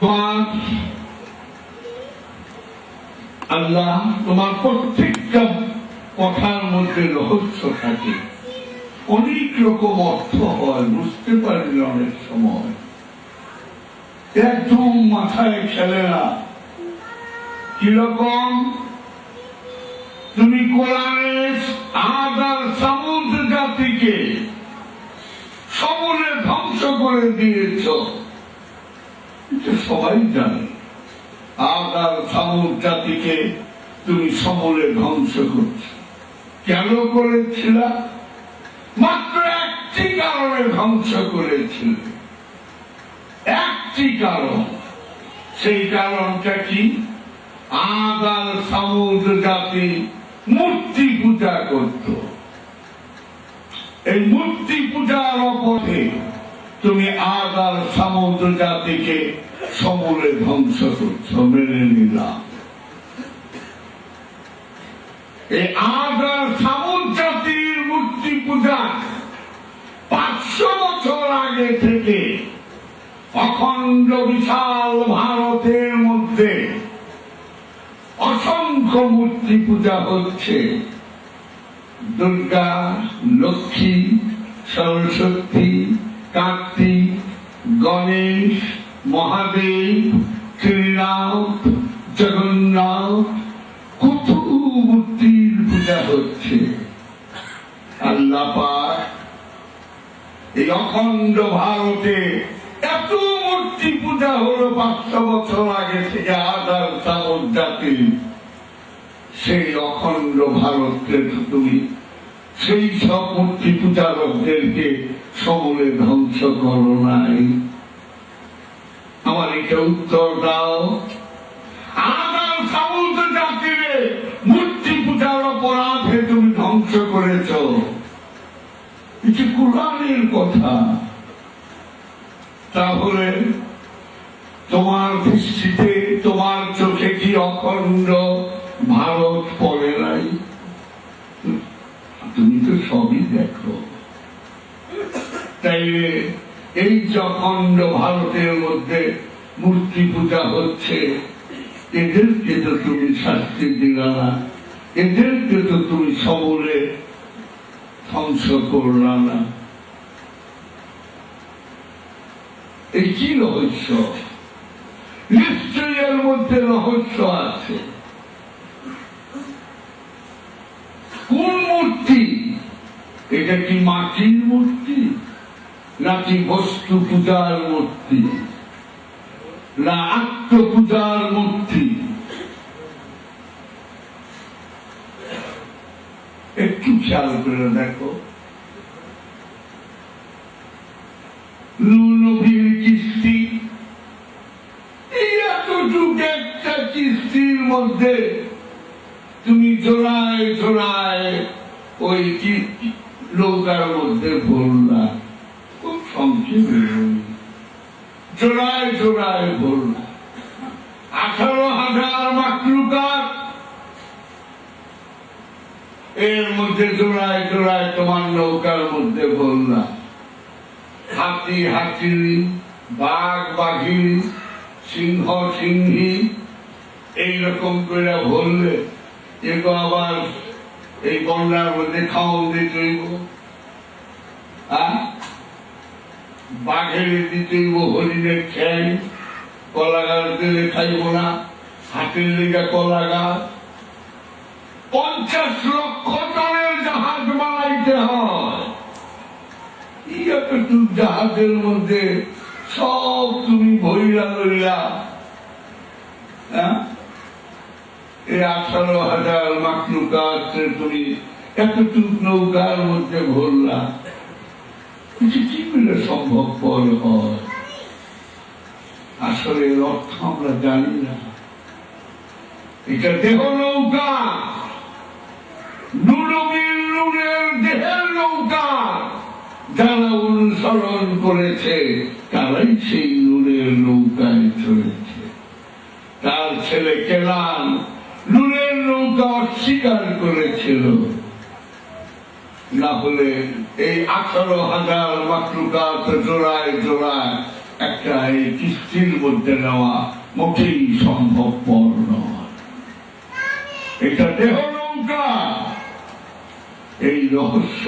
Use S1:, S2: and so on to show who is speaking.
S1: পাঁচ আল্লাহ তোমার প্রত্যেকটা কথার মধ্যে রহস্য থাকে অনেক রকম অর্থ হয়, বুঝতে পারি অনেক সময়। একদম মাথায় খেলে না। কীরকম? তুমি কোরআনের আদ আর সামুদ জাতিকে সমূলে ধ্বংস করে দিয়েছ। সবাই জানে আদ আর সামুদ জাতিকে তুমি সমূলে ধ্বংস করছ। কেন করেছিল? মাত্র একটি কারণে ধ্বংস করেছিল। একটি কারণ, সেই কারণটা কি? আদ আর সামুদ জাতি মূর্তি পূজা করত। এই মূর্তি পূজার অপথে তুমি আদ আর সামুদ জাতিকে সমূলে ধ্বংস করছ, মেনে নিলাম এই আদ আর সামুদ জাতির মূর্তি পূজা পাঁচশো বছর আগে থেকে অখণ্ড বিশাল ভারতের মধ্যে অসংখ্য মূর্তি পূজা হচ্ছে। দুর্গা, লক্ষ্মী, সরস্বতী কার্তিক, গণেশ, মহাদেব শ্রীনাথ জগন্নাথ কত মূর্তির পূজা হচ্ছে। আল্লাহ এই অখণ্ড ভারতে এত মূর্তি পূজা হলো পাঁচশো বছর আগে থেকে আধার চামর জাতি। সেই অখণ্ড ভারতকে তুমি সেই সব মূর্তি পূজারকদেরকে সমূলে ধ্বংস করো নাই। আমার এটা উত্তর দাও। সামুদ্র জাতিরে মূর্তি পূজার অপরাধে তুমি ধ্বংস করেছ। এটি কোরআনের কথা, তাহলে তোমার দৃষ্টিতে, তোমার চোখে কি অখণ্ড ভারত পড়ে নাই তুমি তো সবই দেখো তাই এই যে ভারতের মধ্যে মূর্তি পূজা হচ্ছে। এদেরকে তো তুমি শাস্তি দিলা না এদেরকে তো তুমি সবলে ধ্বংস করলা না। এই কি রহস্য? নিশ্চয়ই এর মধ্যে রহস্য আছে। কোন মূর্তি? এটা কি মাটির মূর্তি? নাকি বস্তু পূজার মূর্তি? না আত্মপূজার মূর্তি। একটু খেয়াল করে দেখো। নবীর কিস্তি। এতটুকু একটা কিস্তির মধ্যে তুমি জোড়ায় জোড়ায় ওই নৌকার মধ্যে ভরলা খুব সংক্ষেপে বলি। জোড়ায় জোড়ায় ভরলা আঠারো হাজার মাকলুকার এর মধ্যে জোড়ায় জোড়ায় তোমার নৌকার মধ্যে ভরলা হাতি হাতি বাঘ, বাঘিনী, সিংহ, সিংহী, এইরকম করে ভরলে এগো আবার এই বন্যার মধ্যে খাওয়ান দিতে হইব বাঘের দিতে হইব হরিণের খ্যাং কলা গাছ দিলে খাইব না, হাতের লেগা কলা গাছ পঞ্চাশ লক্ষ টনের জাহাজ বানাইতে হয়। জাহাজের মধ্যে সব তুমি ভইরা লইলা। হ্যাঁ? এই আঠারো হাজার মাকলুকাতে তুমি এতটুকু নৌকার মধ্যে ভরলা। কিছু কি করে সম্ভবপর হয়? আসলে এর অর্থ আমরা জানি না। এটা দেহ নৌকা। করেছে, তারাই সেই নুনের নৌকায় চলেছে তার ছেলে কেলান নুনের নৌকা অস্বীকার করেছিল। না হলে এই আঠারো হাজার মাতৃকাত জোড়ায় জোড়ায় একটা এই কিস্তির মধ্যে নেওয়া মোটেই সম্ভবপর নয়। এটা দেহ নৌকা। এই রহস্য